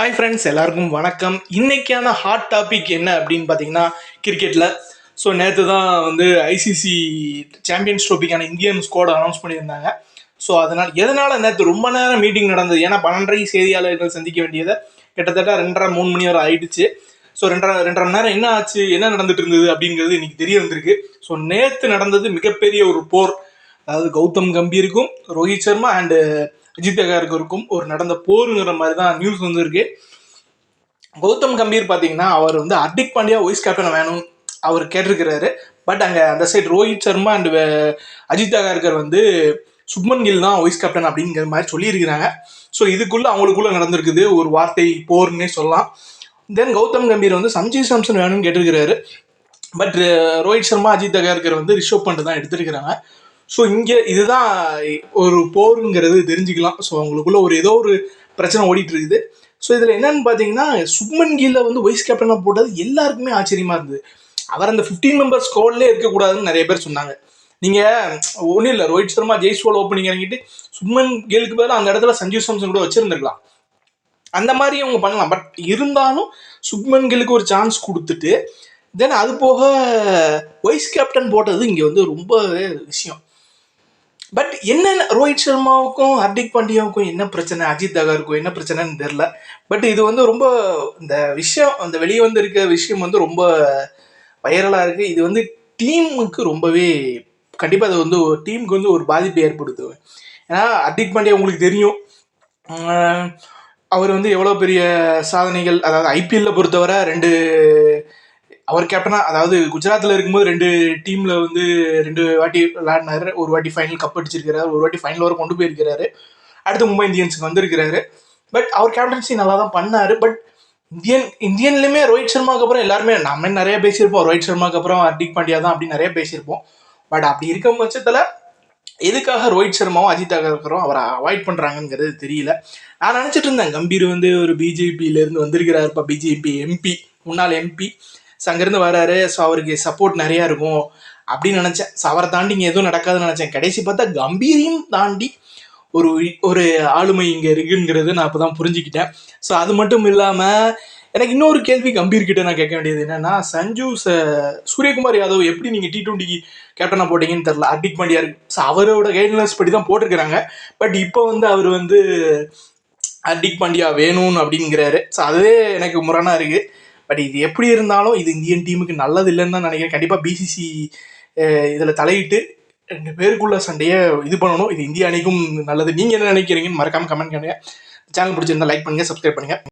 Hi friends எல்லாருக்கும் வணக்கம். இன்னைக்கான ஹாட் டாபிக் என்ன அப்படின்னு பார்த்தீங்கன்னா கிரிக்கெட்டில் ஸோ நேற்று தான் வந்து ஐசிசி சாம்பியன்ஸ் ட்ரோபிக்கான இந்தியன் ஸ்குவாட் அனௌன்ஸ் பண்ணியிருந்தாங்க. ஸோ அதனால் எதனால் நேற்று ரொம்ப நேரம் மீட்டிங் நடந்தது? ஏன்னா பன்னெண்டரை செய்தியாளர்கள் சந்திக்க வேண்டியதை. கிட்டத்தட்ட ரெண்டரை மூணு மணி வரை ஆயிடுச்சு. ஸோ ரெண்டரை ரெண்டரை மணி நேரம் என்ன ஆச்சு? என்ன நடந்துட்டு இருந்தது? அப்படிங்கிறது இன்னைக்கு தெரிய வந்திருக்கு ஸோ நேற்று நடந்தது மிகப்பெரிய ஒரு போர். அதாவது கௌதம் கம்பீருக்கும் ரோஹித் சர்மா அண்டு அஜித் அகாருக்கும் ஒரு நடந்த போருங்கிற மாதிரி தான் நியூஸ் வந்துருக்கு. கௌதம் கம்பீர் பார்த்தீங்கன்னா அவர் வந்து ஹர்திக் பாண்டியா வைஸ் கேப்டன் வேணும் அவர் கேட்டிருக்கிறாரு. பட் அங்கே அந்த சைடு ரோஹித் சர்மா அண்ட் அஜித் அகார்கர் வந்து சுப்மன் கில் தான் வைஸ் கேப்டன் அப்படிங்கிற மாதிரி சொல்லியிருக்கிறாங்க. ஸோ இதுக்குள்ளே அவங்களுக்குள்ள நடந்திருக்குது ஒரு வார்த்தை போர்னே சொல்லலாம். தென் கௌதம் கம்பீர் வந்து சஞ்சய் சாம்சன் வேணும்னு கேட்டிருக்கிறாரு. பட் ரோஹித் சர்மா அஜித் அகார்கர் வந்து ரிஷப் பண்ட் தான் எடுத்திருக்கிறாங்க. ஸோ இங்கே இதுதான் ஒரு போருங்கிறது தெரிஞ்சுக்கலாம். ஸோ அவங்களுக்குள்ள ஒரு ஏதோ ஒரு பிரச்சனை ஓடிட்டு இருக்குது ஸோ இதில் என்னன்னு பார்த்தீங்கன்னா சுப்மன் கீழ வந்து வைஸ் கேப்டனாக போட்டது எல்லாருக்குமே ஆச்சரியமாக இருந்தது. அவர் அந்த ஃபிஃப்டீன் மெம்பர்ஸ் ஸ்குவாட்லேயே இருக்கக்கூடாதுன்னு நிறைய பேர் சொன்னாங்க. நீங்கள் ஒன்றும் இல்லை ரோஹித் சர்மா ஜெய்ஸ்வால் ஓப்பனிங் இறங்கிட்டு சுப்மன் கேலுக்கு பதிலாக அந்த இடத்துல சஞ்சீவ் சாம்சன் கூட வச்சுருந்துருக்கலாம். அந்த மாதிரி அவங்க பண்ணலாம். பட் இருந்தாலும் சுப்மன் கிலுக்கு ஒரு சான்ஸ் கொடுத்துட்டு தென் அது போக வைஸ் கேப்டன் போட்டது இங்கே வந்து ரொம்ப விஷயம். பட் என்ன ரோஹித் சர்மாவுக்கும் ஹர்திக் பாண்டியாவுக்கும் என்ன பிரச்சனை? அஜித் அகருக்கும் என்ன பிரச்சனைன்னு தெரில பட் இது வந்து ரொம்ப இந்த விஷயம் அந்த வெளியே வந்து இருக்க விஷயம் வந்து ரொம்ப வைரலாக இருக்குது இது வந்து டீமுக்கு ரொம்பவே கண்டிப்பாக அது வந்து டீமுக்கு வந்து ஒரு பாதிப்பை ஏற்படுத்து ஏன்னா ஹர்திக் பாண்டியா உங்களுக்கு தெரியும். அவர் வந்து எவ்வளோ பெரிய சாதனைகள் அதாவது ஐபிஎல்ல பொறுத்தவரை ரெண்டு அவர் கேப்டனா அதாவது குஜராத்தில் இருக்கும்போது ரெண்டு டீம்ல வந்து ரெண்டு வாட்டி விளையாடினாரு. ஒரு வாட்டி ஃபைனல் கப் அடிச்சிருக்கிறாரு. ஒரு வாட்டி ஃபைனல் வரை கொண்டு போயிருக்கிறாரு. அடுத்து மும்பை இந்தியன்ஸுக்கு வந்திருக்கிறாரு. பட் அவர் கேப்டன்சி நல்லா தான் பண்ணாரு. பட் இந்தியன் இந்தியன்லையுமே ரோஹித் சர்மாக்கு அப்புறம் எல்லாருமே நம்ம நிறைய பேசியிருப்போம். ரோஹித் சர்மாக்கு அப்புறம் ஹர்திக் பாண்டியா தான் அப்படின்னு நிறைய பேசியிருப்போம். பட் அப்படி இருக்கும் பட்சத்தில் எதுக்காக ரோஹித் சர்மாவும் அஜித் அகர்கரும் அவரை அவாய்ட் பண்ணுறாங்கங்கிறது தெரியல. நான் நினச்சிட்டு இருந்தேன் கம்பீர் வந்து ஒரு பிஜேபியிலேருந்து வந்திருக்கிறாருப்பா. பிஜேபி எம்பி முன்னாள் எம்பி ஸோ அங்கேருந்து வராரு. ஸோ அவருக்கு சப்போர்ட் நிறையா இருக்கும். அப்படின்னு நினச்சேன். ஸோ அவரை தாண்டி இங்கே எதுவும் நடக்காதுன்னு நினச்சேன். கடைசி பார்த்தா கம்பீரையும் தாண்டி ஒரு ஒரு ஆளுமை இங்கே இருக்குங்கிறது நான் இப்போ தான் புரிஞ்சுக்கிட்டேன். ஸோ அது மட்டும் இல்லாமல் எனக்கு இன்னொரு கேள்வி கம்பீர்கிட்ட நான் கேட்க வேண்டியது என்னன்னா சஞ்சு ச- சூரியகுமார் யாதவ் எப்படி நீங்கள் டி டுவெண்ட்டிக்கு கேப்டனாக போட்டீங்கன்னு தெரில அர்டிக் பாண்டியா இருக்கு. ஸோ அவரோட கைட்லைன்ஸ் படி தான் போட்டிருக்கிறாங்க. பட் இப்போ வந்து அவர் வந்து ஹர்திக் பாண்டியா வேணும்னு அப்படிங்கிறாரு. ஸோ அதுவே எனக்கு முரணாக இருக்குது பட் இது எப்படி இருந்தாலும் இது இந்தியன் டீமுக்கு நல்லது இல்லைன்னு தான் நினைக்கிறேன். கண்டிப்பாக பிசிசி இதில் தலையிட்டு ரெண்டு பேருக்குள்ள சண்டையை இது பண்ணணும். இது இந்திய அணிக்கும் நல்லது. நீங்கள் என்ன நினைக்கிறீங்கன்னு மறக்காம கமெண்ட் பண்ணுங்கள் சேனல் பிடிச்சிருந்தா லைக் பண்ணுங்க சப்ஸ்கிரைப் பண்ணுங்க.